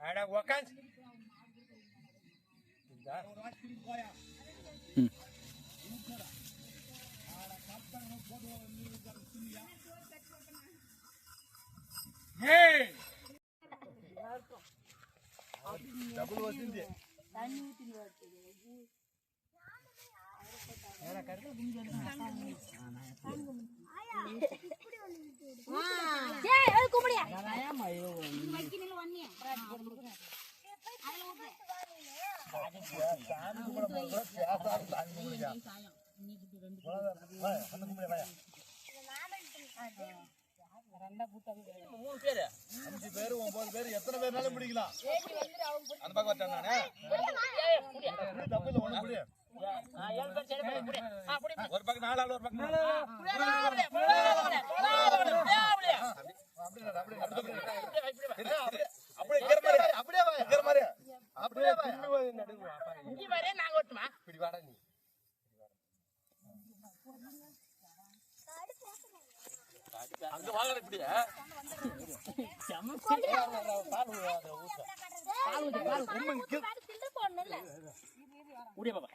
அட உக்காந்து ஏய் டபுள் வசந்தி அஞ்சு பேர் ஒன்பது பேர் எத்தனை பேர்னாலும் பிடிக்கலாம் அந்த பக்கம் வச்சாங்க நானே தப்பு இல்லை ஒண்ணு முடியும் ஒரு பக்கம் நாலு ஆள் ஒரு பக்கம் நாலு அங்க வாங்கல இப்படி. ஒரு ரூபாய் காசு பால் கண்டுல வச்சு வர.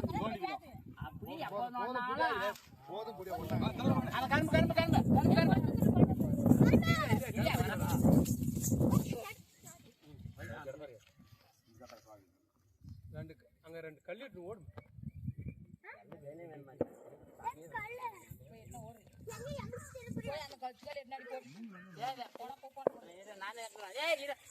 மாதிரி செய்யறது மாமாத்த எடுத்து வா.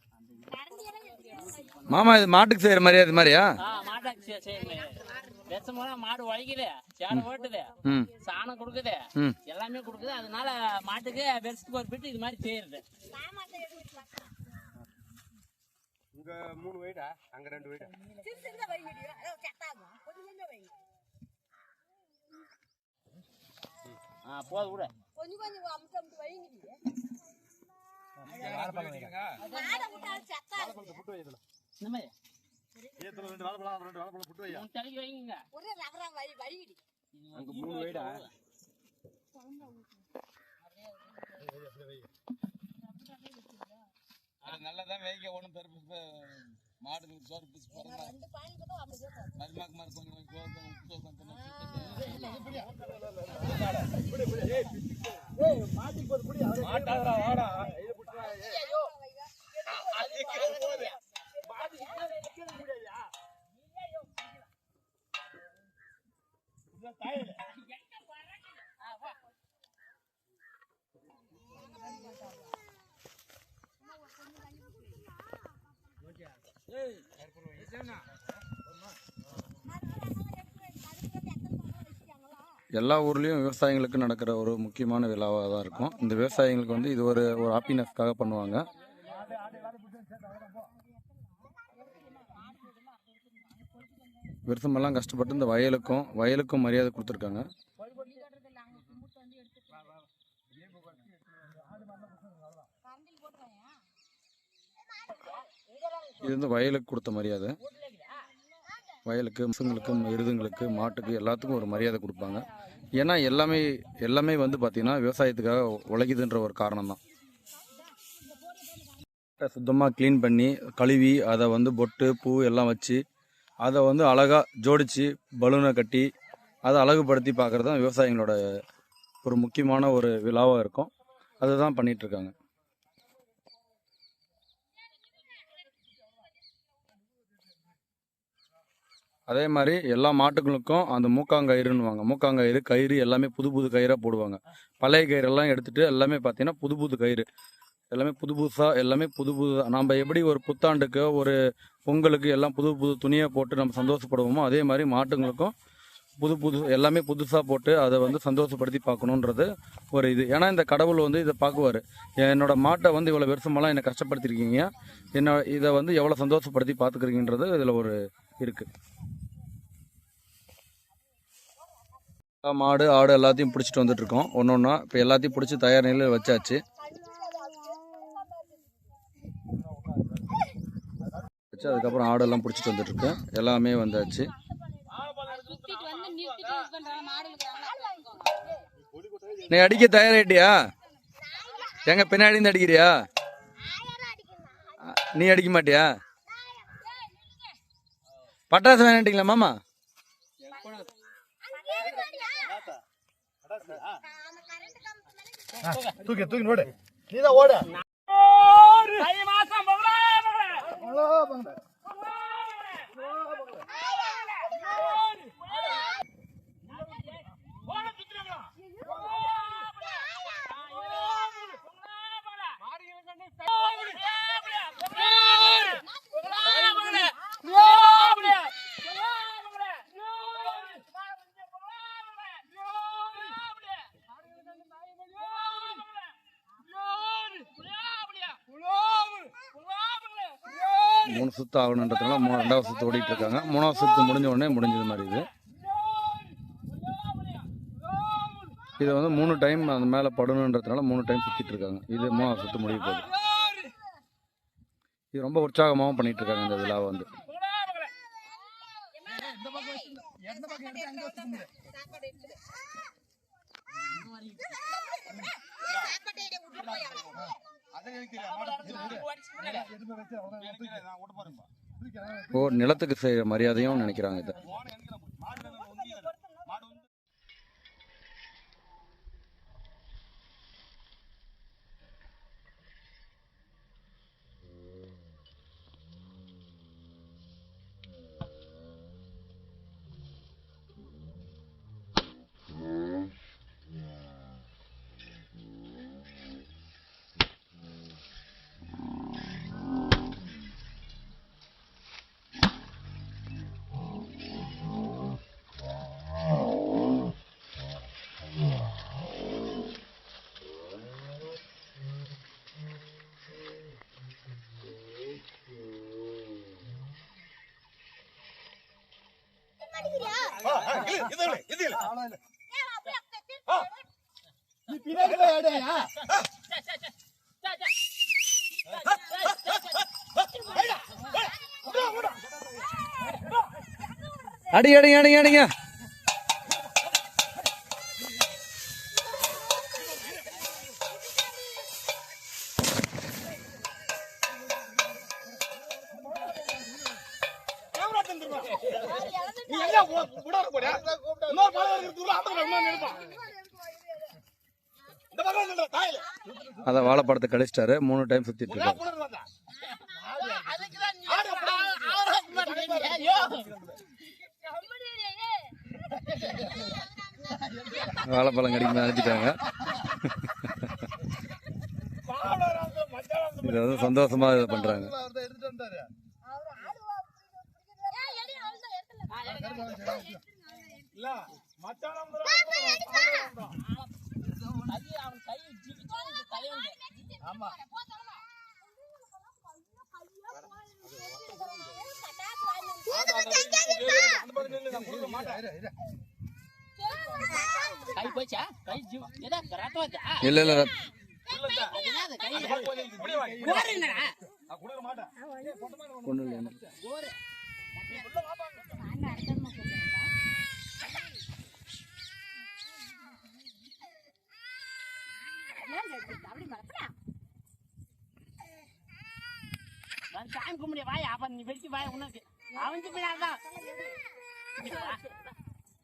ஆ போது விட கொஞ்சம் கொஞ்சம் அமுத்து அமுத்து வைங்க மாட விட்டாலும் செத்தாகும் புட்டு வைக்கணும் இந்த மாதிரி ஏத்துல ரெண்டு வாழைப்பழம் ரெண்டு வாழைப்பழம் புட்டு வையா மூணு தலைக்கு வைங்க ஒரே ரவரா வை வைடி. அங்க மூணு வீடா. அது நல்லதான் வைக்க ஒன்றும் பெருசு மாடுகளுக்கு சோறு அப்படியே போகும். மருமாக்கு மாதிரி கொஞ்சம் கொஞ்சம் உப்பு கொஞ்சம் மாட்டாதடா வாடா. எல்லா ஊர்லேயும் விவசாயிகளுக்கு நடக்கிற ஒரு முக்கியமான விழாவாக தான் இருக்கும். இந்த விவசாயிங்களுக்கு வந்து இது ஒரு ஒரு ஹாப்பினஸ்க்காக பண்ணுவாங்க. விருத்தமெல்லாம் கஷ்டப்பட்டு இந்த வயலுக்கும் வயலுக்கும் மரியாதை கொடுத்துருக்காங்க. இது வந்து வயலுக்கு கொடுத்த மரியாதை. வயலுக்கு பசுங்களுக்கும் எருதுங்களுக்கு மாட்டுக்கு எல்லாத்துக்கும் ஒரு மரியாதை கொடுப்பாங்க. ஏன்னா எல்லாமே எல்லாமே வந்து பார்த்திங்கன்னா விவசாயத்துக்காக உழைக்குதுன்ற ஒரு காரணம் தான் சுத்தமாக க்ளீன் பண்ணி கழுவி அதை வந்து பொட்டு பூ எல்லாம் வச்சு அதை வந்து அழகாக ஜோடித்து பலூனை கட்டி அதை அழகுபடுத்தி பார்க்குறது தான் விவசாயிங்களோட ஒரு முக்கியமான ஒரு விழாவாக இருக்கும். அதுதான் பண்ணிட்டு இருக்காங்க. அதே மாதிரி எல்லா மாட்டுகளுக்கும் அந்த மூக்காங்கயிறுன்னுவாங்க. மூக்காங்கயிறு கயிறு எல்லாமே புது புது கயிறாக போடுவாங்க. பழைய கயிறெல்லாம் எடுத்துட்டு எல்லாமே பார்த்தீங்கன்னா புது புது கயிறு. எல்லாமே புது புதுசாக எல்லாமே புது புது நம்ம எப்படி ஒரு புத்தாண்டுக்கு ஒரு பொங்கலுக்கு எல்லாம் புது புது துணியை போட்டு நம்ம சந்தோஷப்படுவோமோ அதே மாதிரி மாட்டுங்களுக்கும் புது புது எல்லாமே புதுசாக போட்டு அதை வந்து சந்தோஷப்படுத்தி பார்க்கணுன்றது ஒரு இது. ஏன்னா இந்த கடவுள் வந்து இதை பார்க்குவார். என்னோட மாட்டை வந்து இவ்வளோ வருஷமெல்லாம் என்னை கஷ்டப்படுத்திருக்கீங்க. என்ன இதை வந்து எவ்வளோ சந்தோஷப்படுத்தி பார்த்துக்கிறீங்கன்றது இதில் ஒரு இருக்குது மாடு ஆடு எல்லாத்தையும் பிடிச்சிட்டு வந்துட்டு இருக்கோம். ஒன்று ஒன்றா இப்போ எல்லாத்தையும் பிடிச்சி தயார் நிலையில் வச்சாச்சு. வச்சு அதுக்கப்புறம் ஆடெல்லாம் பிடிச்சிட்டு வந்துட்டு இருக்கேன் எல்லாமே வந்தாச்சு. நீ அடிக்க தயாராயிட்டியா? எங்க பின்னாடி இருந்து அடிக்கிறியா? நீ அடிக்க மாட்டியா? பட்டாசு வேணாட்டிங்களா மாமா? தூக்கி தூக்கி ஓடு. நீதான் ஓட. bang, bang. மூணு சுத்து ஆகணுன்றதுனால மூணு ரெண்டாவது சுத்து ஓடிட்டு இருக்காங்க மூணாவது சுத்து முடிஞ்ச உடனே முடிஞ்சது மாதிரி இது. இது வந்து மூணு டைம் அந்த மேலே படணுன்றதுனால மூணு டைம் சுத்திட்டு இருக்காங்க இது மூணாவது சுத்து முடிய போகுது. இது ரொம்ப உற்சாகமாகவும் பண்ணிட்டு இருக்காங்க இந்த விழாவை வந்து. சாப்பாடு ஓ நிலத்துக்கு செய்கிற மரியாதையும் நினைக்கிறாங்க இதை. அவ்வளோ இல்லை. நீ பின்னாடி போய் ஆடுயா. அடி அடிங்க அடிங்க அடிங்க அதை வாழைப்பழத்தை கழிச்சிட்டாரு மூணு டைம் சுத்திட்டு இருக்காரு. வாழைப்பழம் கடிக்க அனுப்பிட்டாங்க இதை வந்து சந்தோஷமா இதை பண்றாங்க அவர் தான் எடுத்துட்டு வந்துட்டாரு. இல்ல, மச்சானம் ஆமா. அந்த பக்கம் நில்லு, நான் கொடுக்க மாட்டேன். இரு, இரு. கை போச்சா கை ஜீவ ஏதா கராத்த வச்சா இல்ல இல்ல அது என்னது கை அந்த பக்கம் கொஞ்சம் இப்படி வை. கோரு என்னடா நான் கொடுக்க மாட்டேன். ஒண்ணும் இல்லை கோரு வந்து சாமி கும்பிடு வாய் நீ வெடிச்சு வாய் உனக்கு. அவன் பின்னால்தான்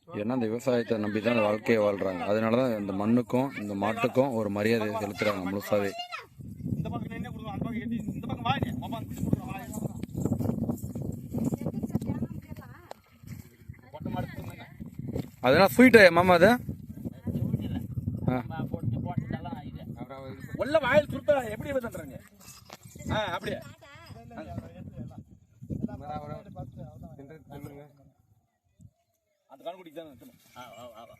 ஏன்னா இந்த விவசாயத்தை நம்பி தான் அந்த வாழ்க்கையை வாழ்றாங்க. அதனால தான் இந்த மண்ணுக்கும் இந்த மாட்டுக்கும் ஒரு மரியாதை செலுத்துறாங்க முழுசாவே. அதெல்லாம் ஸ்வீட் மாமா அது? உள்ள வாயில் சுருத்த எப்படி பண்றாங்க ஆ அப்படியே. கண்குடிக்கு தான் நிறுத்தணும். ஆ, ஆ, ஆ, ஆ.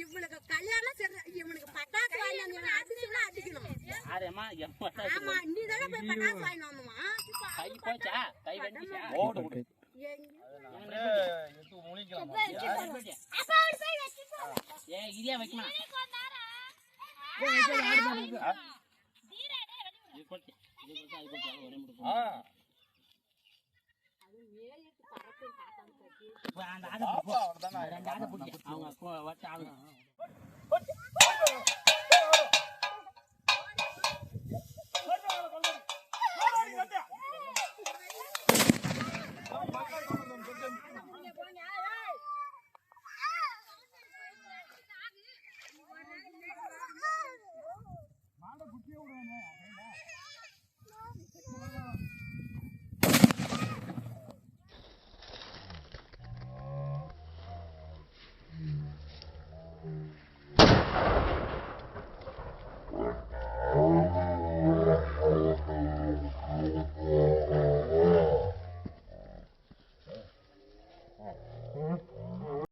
இவனுக்கு கல்யாணம் இவனுக்கு பட்டாசு வாங்கி அடிச்சுனா அடிக்கணும். ஆமா நீ தானே போய் பட்டாசு வாங்கி வந்தமா? கை போச்சா? கை ஓடு ஏ இதே வைக்கணும்? அந்த ஆடை அவங்க கொ- வச்சு ஆடுங்க போட்டு, போட்டு.